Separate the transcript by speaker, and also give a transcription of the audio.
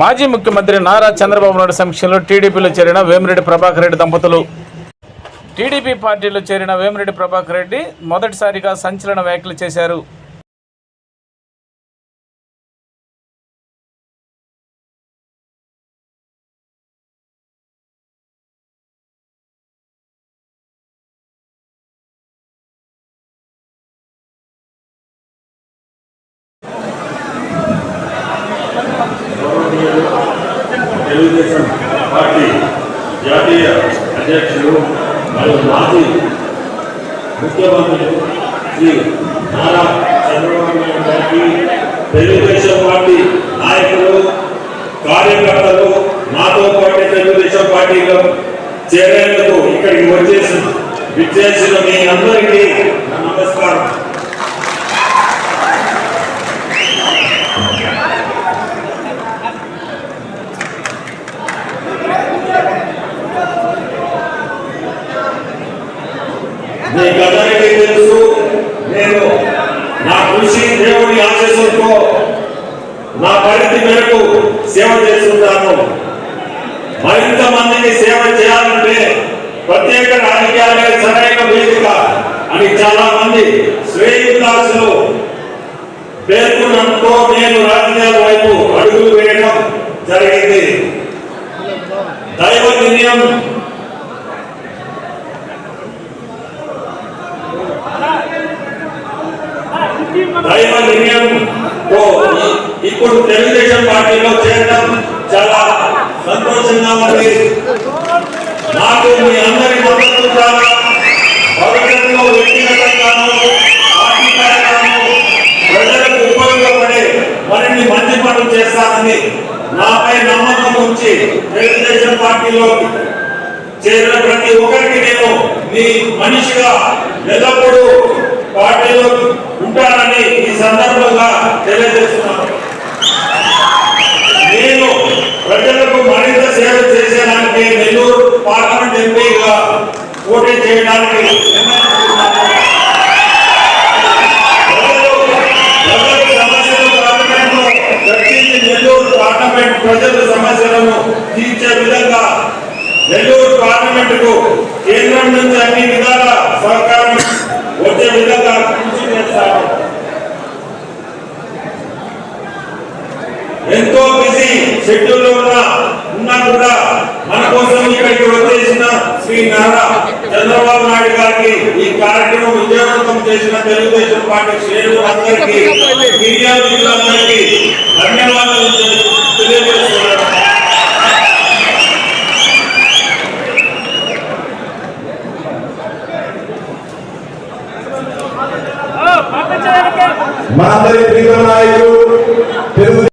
Speaker 1: మాజీ ముఖ్యమంత్రి నారా చంద్రబాబు నాయుడు సమక్షంలో టీడీపీలో చేరిన వేమిరెడ్డి ప్రభాకర్ రెడ్డి దంపతులు. టీడీపీ పార్టీలో చేరిన వేమిరెడ్డి ప్రభాకర్ రెడ్డి మొదటిసారిగా సంచలన వ్యాఖ్యలు చేశారు.
Speaker 2: తెలుగుదేశం పార్టీ జాతీయ అధ్యక్షులు మరియు మాజీ ముఖ్యమంత్రి శ్రీ నారా చంద్రబాబు నాయుడు గారికి తెలుగుదేశం పార్టీ నాయకులు కార్యకర్తలు నాతో పాటు తెలుగుదేశం పార్టీలో చేరేందుకు ఇక్కడికి వచ్చేసి విచ్చేసిన మీ అందరికీ నమస్కారం. మీకు అందరికీ తెలుసు నేను నా కృషి దేవుడి ఆశీస్సులతో నా పరిధి మేరకు సేవ చేస్తున్నాను మరింత సేవ చేయాలంటే ప్రత్యేక రాజకీయాలే సరైన వేదిక అని చాలా మంది శ్రేయుదాసులు పేర్కొన్నందుకు నేను రాజకీయాల వైపు అడుగులు వేయడం జరిగింది. దైవ నిర్ణయం దైవ నిర్ణయంతో ఇప్పుడు తెలుగుదేశం పార్టీలో చేరడం చాలా సంతోషంగా ఉంది. నాకు మీ అందరి మద్దతు ద్వారా భవిష్యత్తులో వ్యక్తిగతంగాను పార్టీ ప్రజలకు ఉపయోగపడే మరిన్ని మంచి పనులు చేస్తానని నాపై నమ్మకం ఉంచి తెలుగుదేశం పార్టీలో చేరిన ప్రతి ఒక్కరికి నేను మీ మనిషిగా ఎల్లప్పుడూ పార్టీలో ఉంటాను ఈ సందర్భంగా తెలియజేస్తున్నాను నేను ప్రజలకు మరింత సేవ చేసేదానికి నెల్లూరు పార్లమెంట్ ఎంపీగా పోటీ చేయడానికి ప్రజల నెల్లూరు పార్లమెంట్ ప్రజల సమస్యలను తీర్చే విధంగా నెల్లూరు పార్లమెంట్కు కేంద్రం నుంచి అన్ని విధాల సహకారం వచ్చే విధంగా కృషి చేస్తాను ఎంతో బిజీ షెడ్యూల్లో ఉన్న కూడా మన కోసం ఇక్కడికి వచ్చేసిన శ్రీ నారా చంద్రబాబు నాయుడు గారికి ఈ కార్యక్రమం విజయవంతం చేసిన తెలుగుదేశం పార్టీ శ్రేణులందరికీ మీడియాలందరికీ ధన్యవాదాలు తెలియజేస్తున్నాను
Speaker 3: మనందరి ప్రీత నాయకులు